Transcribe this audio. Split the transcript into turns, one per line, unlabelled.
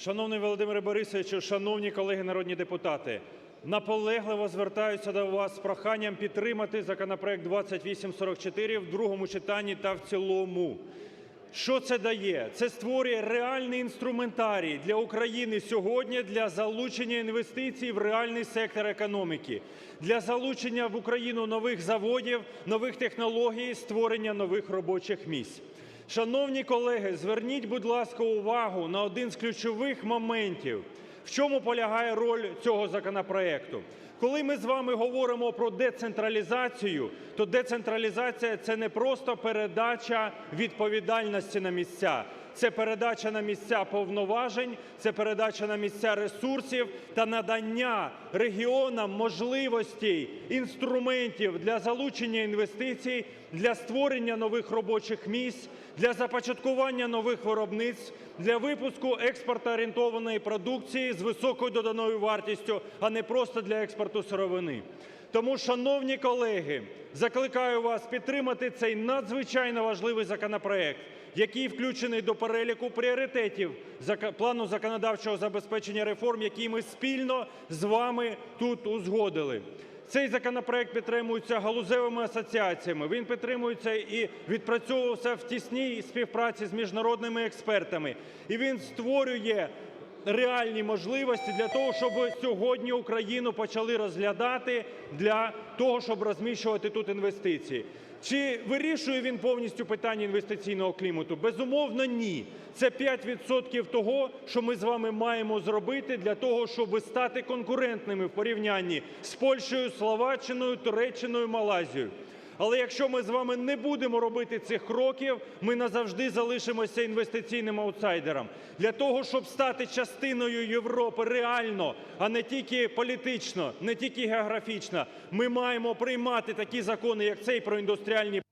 Шановний Володимире Борисовичу, шановні колеги народні депутати, наполегливо звертаюся до вас з проханням підтримати законопроект 2844 в другому читанні та в цілому. Що це дає? Це створює реальний інструментарій для України сьогодні для залучення інвестицій в реальний сектор економіки, для залучення в Україну нових заводів, нових технологій, створення нових робочих місць. Шановні колеги, зверніть, будь ласка, увагу на один з ключових моментів. В чому полягає роль цього законопроекту? Коли ми з вами говоримо про децентралізацію, то децентралізація – це не просто передача відповідальності на місця, це передача на місця повноважень, це передача на місця ресурсів та надання регіонам можливостей, інструментів для залучення інвестицій, для створення нових робочих місць, для започаткування нових виробництв, для випуску експортоорієнтованої продукції з високою доданою вартістю, а не просто для експорту сировини. Тому, шановні колеги, закликаю вас підтримати цей надзвичайно важливий законопроект, який включений до переліку пріоритетів плану законодавчого забезпечення реформ, який ми спільно з вами тут узгодили. Цей законопроект підтримується галузевими асоціаціями, він підтримується і відпрацьовувався в тісній співпраці з міжнародними експертами, і він створює реальні можливості для того, щоб сьогодні Україну почали розглядати для того, щоб розміщувати тут інвестиції. Чи вирішує він повністю питання інвестиційного клімату? Безумовно, ні. Це 5 відсотків того, що ми з вами маємо зробити для того, щоб стати конкурентними в порівнянні з Польщею, Словаччиною, Туреччиною, Малайзією. Але якщо ми з вами не будемо робити цих кроків, ми назавжди залишимося інвестиційним аутсайдером. Для того, щоб стати частиною Європи реально, а не тільки політично, не тільки географічно, ми маємо приймати такі закони, як цей про індустріальні